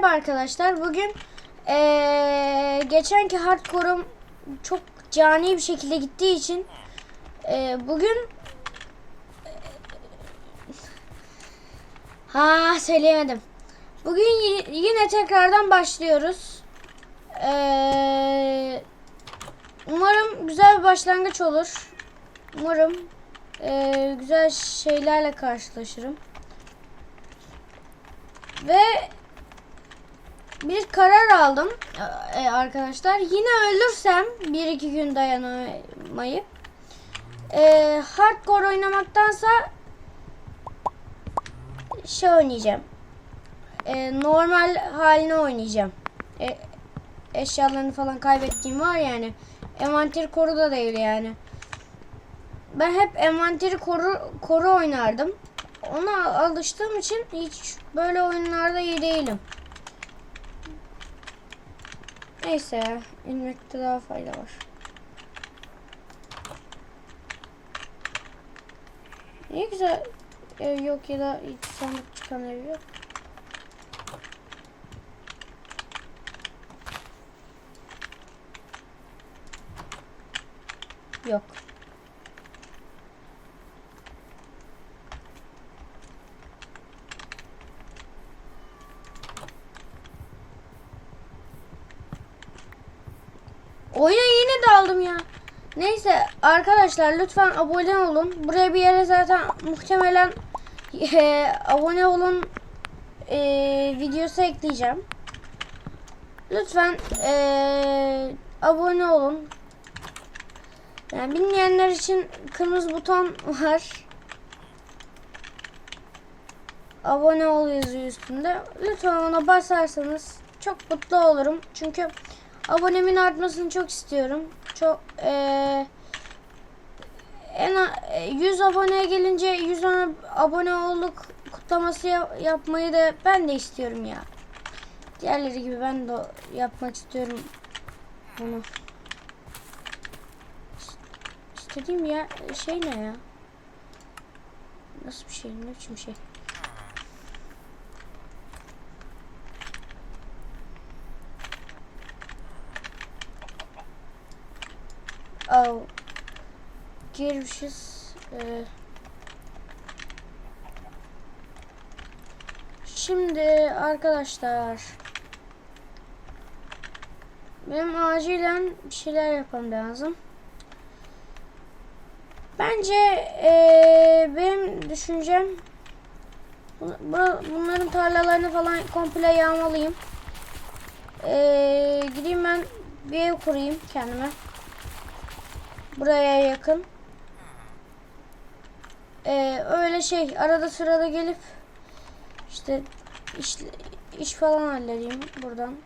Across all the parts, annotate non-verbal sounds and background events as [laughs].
Merhaba arkadaşlar. Bugün eee, geçenki hardcore'um çok cani bir şekilde gittiği için eee, bugün ha söyleyemedim. Bugün yine tekrardan başlıyoruz. Eee, umarım güzel bir başlangıç olur. Umarım eee, güzel şeylerle karşılaşırım. Ve bir karar aldım e, arkadaşlar. Yine ölürsem bir iki gün dayanamayıp e, hardcore oynamaktansa şey oynayacağım. E, normal halini oynayacağım. E, eşyalarını falan kaybettiğim var yani. Envanteri koru da değil yani. Ben hep envanteri koru, koru oynardım. Ona alıştığım için hiç böyle oyunlarda iyi değilim. Neyse ya. İnmekte daha fayda var. Ne güzel ev yok ya da hiç sandık çıkan ev yok. Yok. Oyuna yine daldım ya. Neyse arkadaşlar lütfen abone olun. Buraya bir yere zaten muhtemelen e, abone olun e, videosu ekleyeceğim. Lütfen e, abone olun. Yani bilmeyenler için kırmızı buton var. Abone ol yazıyor üstünde. Lütfen ona basarsanız çok mutlu olurum. Çünkü abonemin artmasını çok istiyorum. Çok eee en a- 100 aboneye gelince 100 ana- abone olduk kutlaması ya- yapmayı da ben de istiyorum ya. Diğerleri gibi ben de yapmak istiyorum bunu. İstediğim ya şey ne ya? Nasıl bir şey? Ne biçim şey? Girmişiz. Ee, şimdi arkadaşlar benim acilen bir şeyler yapmam lazım. Bence ee, benim düşüncem bu- bu- bunların tarlalarını falan komple yağmalıyım. Ee, gideyim ben bir ev kurayım kendime. Buraya yakın. Ee, öyle şey arada sırada gelip işte iş, iş falan halledeyim buradan.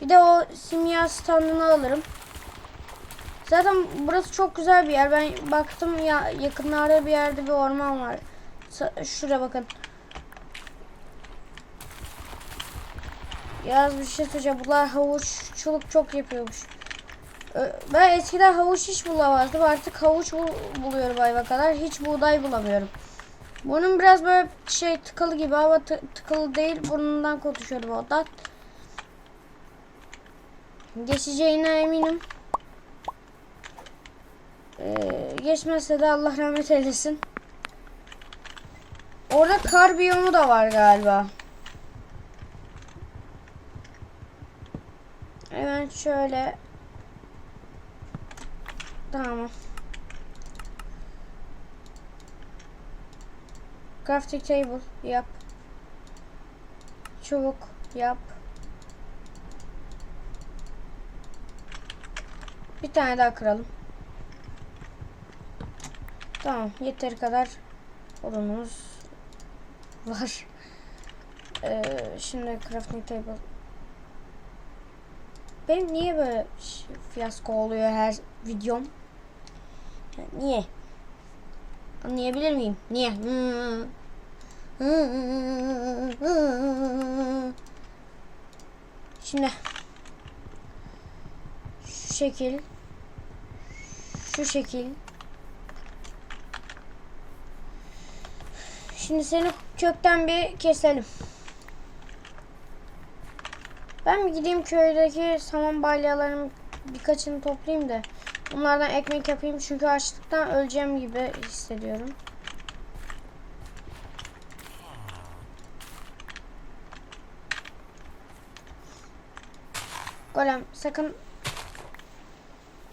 Bir de o simya standını alırım. Zaten burası çok güzel bir yer. Ben baktım ya yakınlarda bir yerde bir orman var. Şuraya bakın. Yaz bir şey söyleyeceğim. Bunlar havuççuluk çok yapıyormuş. Ben eskiden havuç hiç bulamazdım. Artık havuç bul- buluyorum ayva kadar. Hiç buğday bulamıyorum. Burnum biraz böyle şey tıkalı gibi ama tı- tıkalı değil. Burnundan konuşuyorum ondan. Geçeceğine eminim. Ee, geçmezse de Allah rahmet eylesin. Orada kar biyomu da var galiba. Hemen şöyle Tamam. Crafting table yap. Çubuk yap. Bir tane daha kıralım. Tamam yeteri kadar odunumuz var. [laughs] Ee, şimdi crafting table. Benim niye böyle ş- fiyasko oluyor her videom? Ya Niye? Anlayabilir miyim? Niye? Şimdi şu şekil şu şekil Şimdi seni kökten bir keselim. Ben bir gideyim köydeki saman balyalarının birkaçını toplayayım da bunlardan ekmek yapayım çünkü açlıktan öleceğim gibi hissediyorum. Golem sakın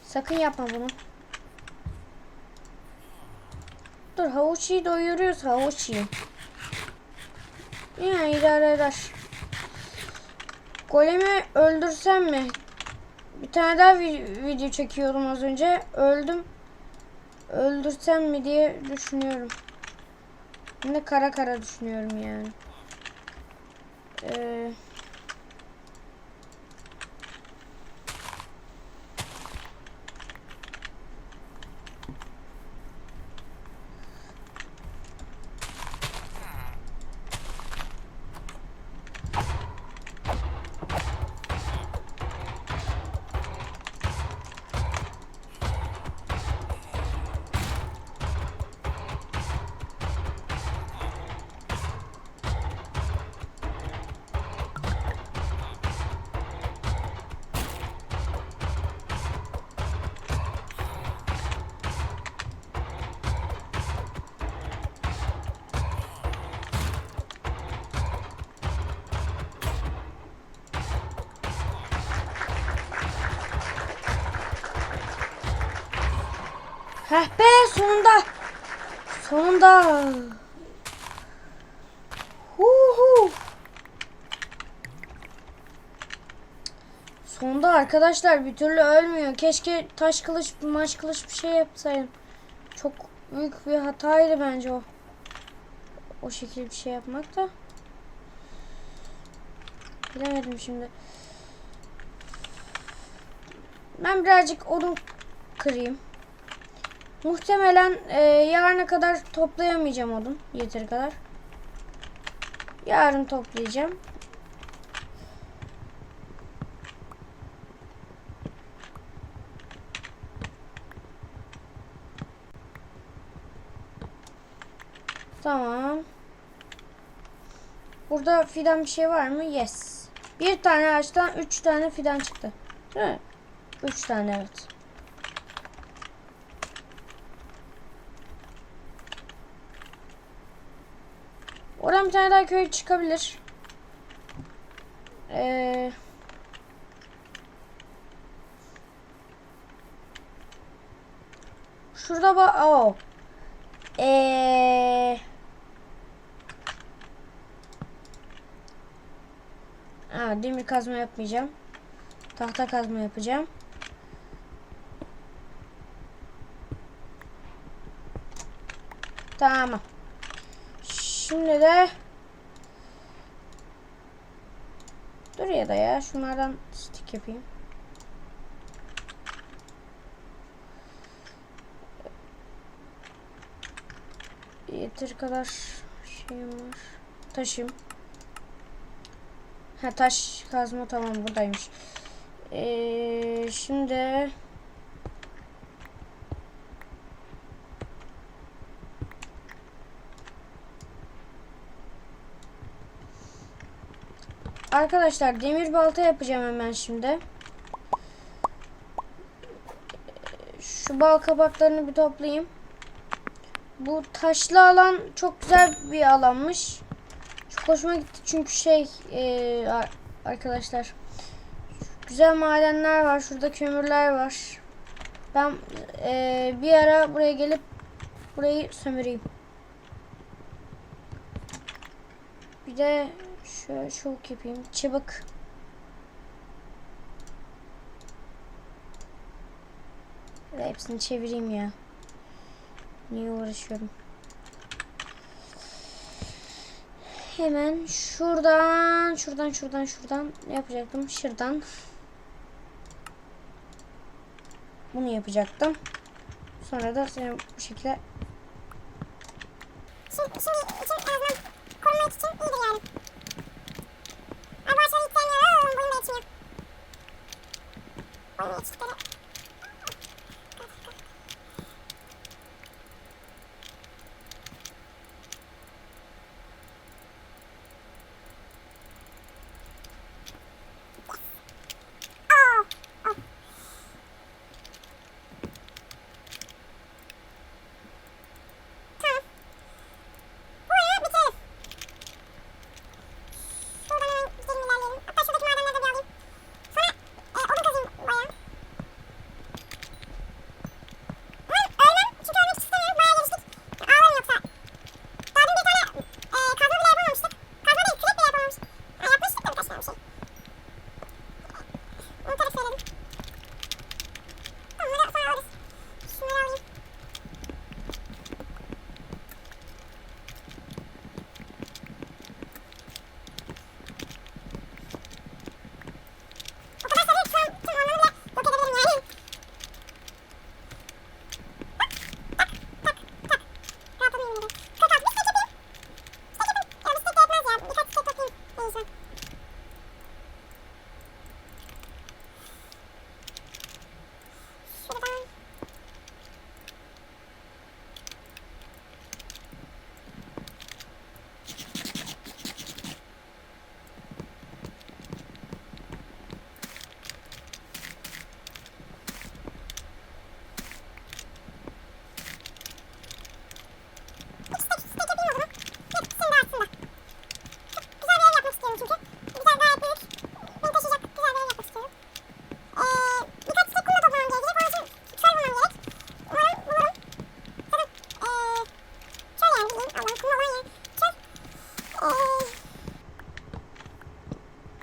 sakın yapma bunu. Dur havuççıyı doyuruyoruz havuççıyı. Yani idare eder. Golemi öldürsem mi? Bir tane daha vi- video çekiyordum az önce. Öldüm. Öldürsem mi diye düşünüyorum. Yine kara kara düşünüyorum yani. Ee, Heh be sonunda. Sonunda. Huhu. Sonunda arkadaşlar bir türlü ölmüyor. Keşke taş kılıç, maç kılıç bir şey yapsaydım. Çok büyük bir hataydı bence o. O şekilde bir şey yapmak da. Bilemedim şimdi. Ben birazcık odun kırayım. Muhtemelen e, yarına kadar toplayamayacağım odun. Yeteri kadar. Yarın toplayacağım. Tamam. Burada fidan bir şey var mı? Yes. Bir tane ağaçtan üç tane fidan çıktı. Değil mi? Üç tane evet. Bir tane daha köy çıkabilir. Ee, şurada bak. Oh. Ee, ha, demir kazma yapmayacağım. Tahta kazma yapacağım. Tamam. Şimdi de Dur ya da ya şunlardan stick yapayım. Yeter kadar şeyim var. Taşım. Ha taş kazma tamam buradaymış. Ee, şimdi Arkadaşlar demir balta yapacağım hemen şimdi. Şu bal kabaklarını bir toplayayım. Bu taşlı alan çok güzel bir alanmış. Çok hoşuma gitti çünkü şey e, arkadaşlar güzel madenler var. Şurada kömürler var. Ben e, bir ara buraya gelip burayı sömüreyim. Bir de Şöyle çabuk yapayım. Çabuk. Hepsini çevireyim ya. Niye uğraşıyorum? Hemen şuradan, şuradan, şuradan, şuradan yapacaktım. Şuradan. Bunu yapacaktım. Sonra da seni bu şekilde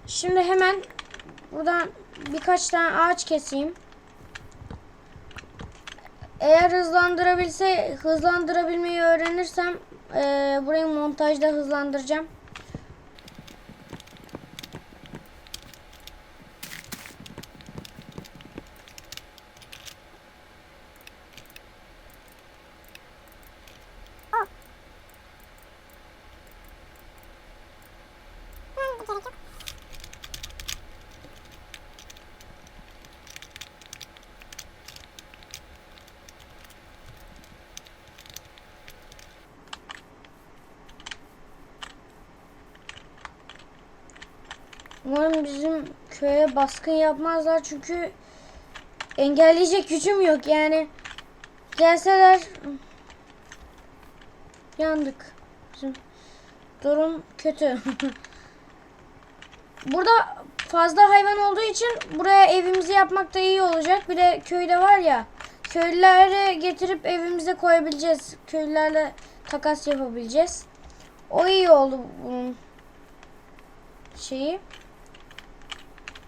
şimdi hemen buradan birkaç tane ağaç keseyim. Eğer hızlandırabilse hızlandırabilmeyi öğrenirsem eee burayı montajda hızlandıracağım. Bunun bir gerek yok. Umarım bizim köye baskın yapmazlar çünkü engelleyecek gücüm yok yani. Gelseler yandık. Bizim durum kötü. [laughs] Burada fazla hayvan olduğu için buraya evimizi yapmak da iyi olacak. Bir de köyde var ya köylüleri getirip evimize koyabileceğiz. Köylülerle takas yapabileceğiz. O iyi oldu bunun şeyi.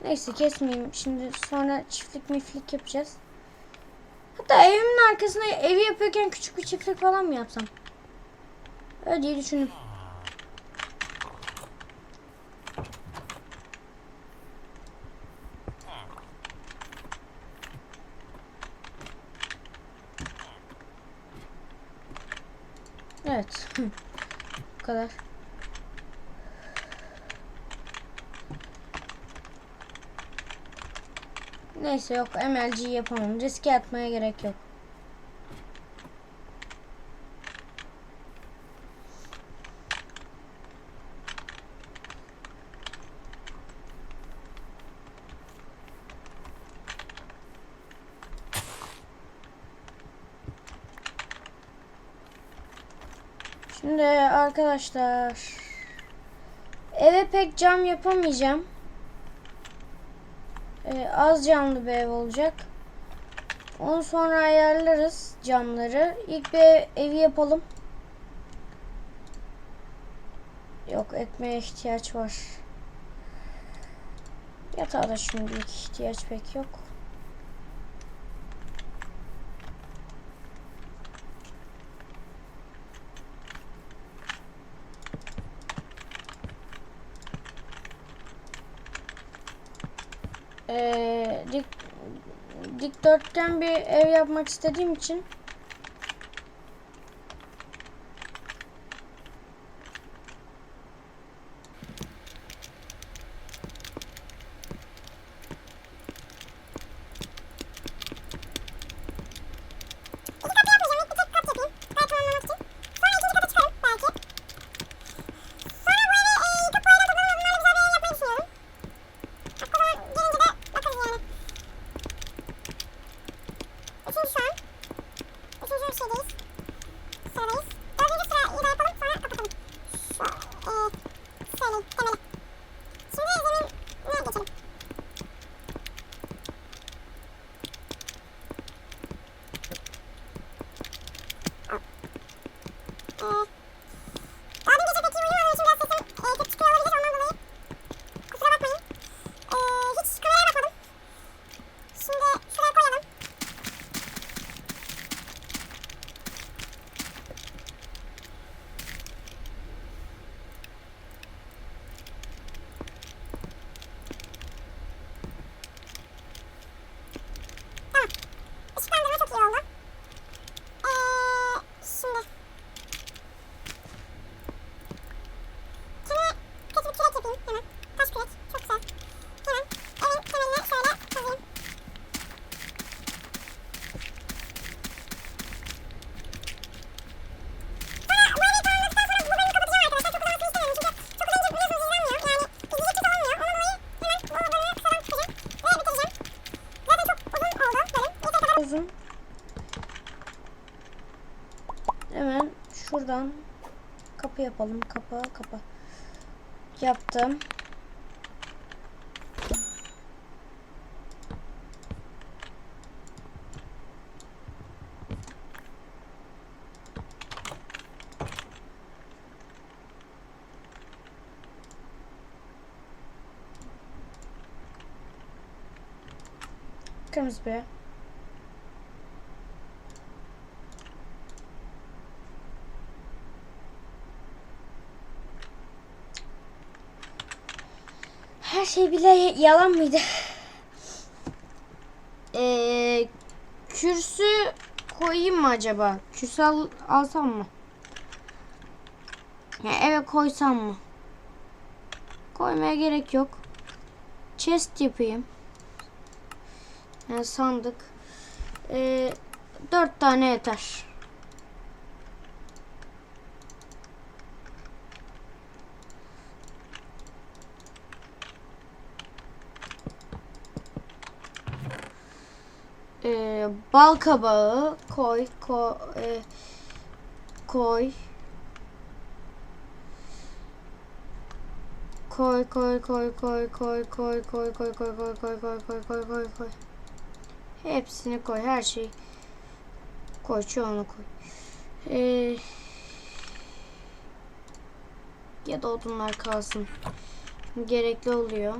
Neyse kesmeyeyim. Şimdi sonra çiftlik miflik yapacağız. Hatta evimin arkasına evi yapıyorken küçük bir çiftlik falan mı yapsam? Öyle diye düşündüm. Evet. Bu kadar. Neyse yok MLG yapamam. Riske atmaya gerek yok. Şimdi arkadaşlar eve pek cam yapamayacağım. Ee, az camlı bir ev olacak. Onu sonra ayarlarız camları. İlk bir ev- evi yapalım. Yok ekmeğe ihtiyaç var. Yatağa da şimdilik ihtiyaç pek yok. Ee, dik, dikdörtgen bir ev yapmak istediğim için kapı yapalım. Kapı kapı. Yaptım. Kırmızı bir. Şey bile yalan mıydı? Ee, kürsü koyayım mı acaba? Kürsü al, alsam mı? Ya eve koysam mı? Koymaya gerek yok. Chest yapayım. Yani sandık. Ee, dört tane yeter. Ee, bal kabağı koy, koy, e, koy. Koy koy koy koy koy koy koy koy koy koy koy koy koy koy koy. Hepsini koy her şeyi. Koy çoğunu koy. Ee, ya da odunlar kalsın. Gerekli oluyor.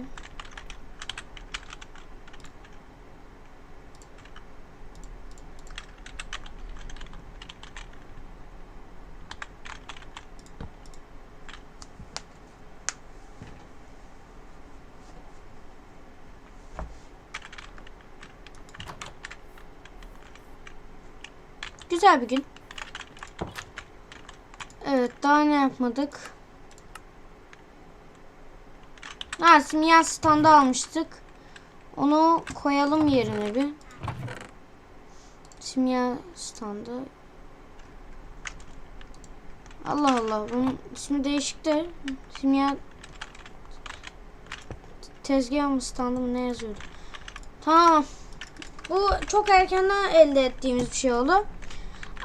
Güzel bir gün. Evet daha ne yapmadık? Ha simya standı almıştık. Onu koyalım yerine bir. Simya standı. Allah Allah bunun ismi değişik de simya tezgah mı standı mı ne yazıyordu? Tamam. Bu çok erkenden elde ettiğimiz bir şey oldu.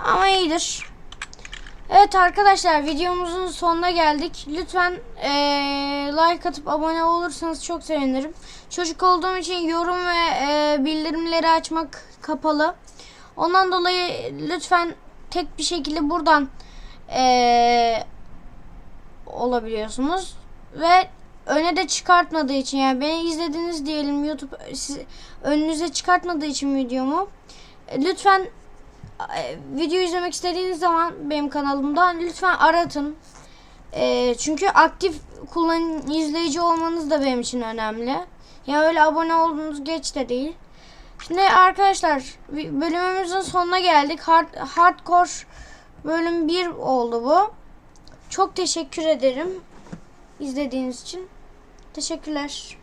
Ama iyidir. Evet arkadaşlar videomuzun sonuna geldik. Lütfen eee, like atıp abone olursanız çok sevinirim. Çocuk olduğum için yorum ve eee, bildirimleri açmak kapalı. Ondan dolayı lütfen tek bir şekilde buradan eee, olabiliyorsunuz. Ve öne de çıkartmadığı için yani beni izlediniz diyelim YouTube siz, önünüze çıkartmadığı için videomu. Lütfen video izlemek istediğiniz zaman benim kanalımda lütfen aratın. E, çünkü aktif kullan izleyici olmanız da benim için önemli. Yani öyle abone olduğunuz geç de değil. Şimdi arkadaşlar bölümümüzün sonuna geldik. Hard, hardcore bölüm 1 oldu bu. Çok teşekkür ederim izlediğiniz için. Teşekkürler.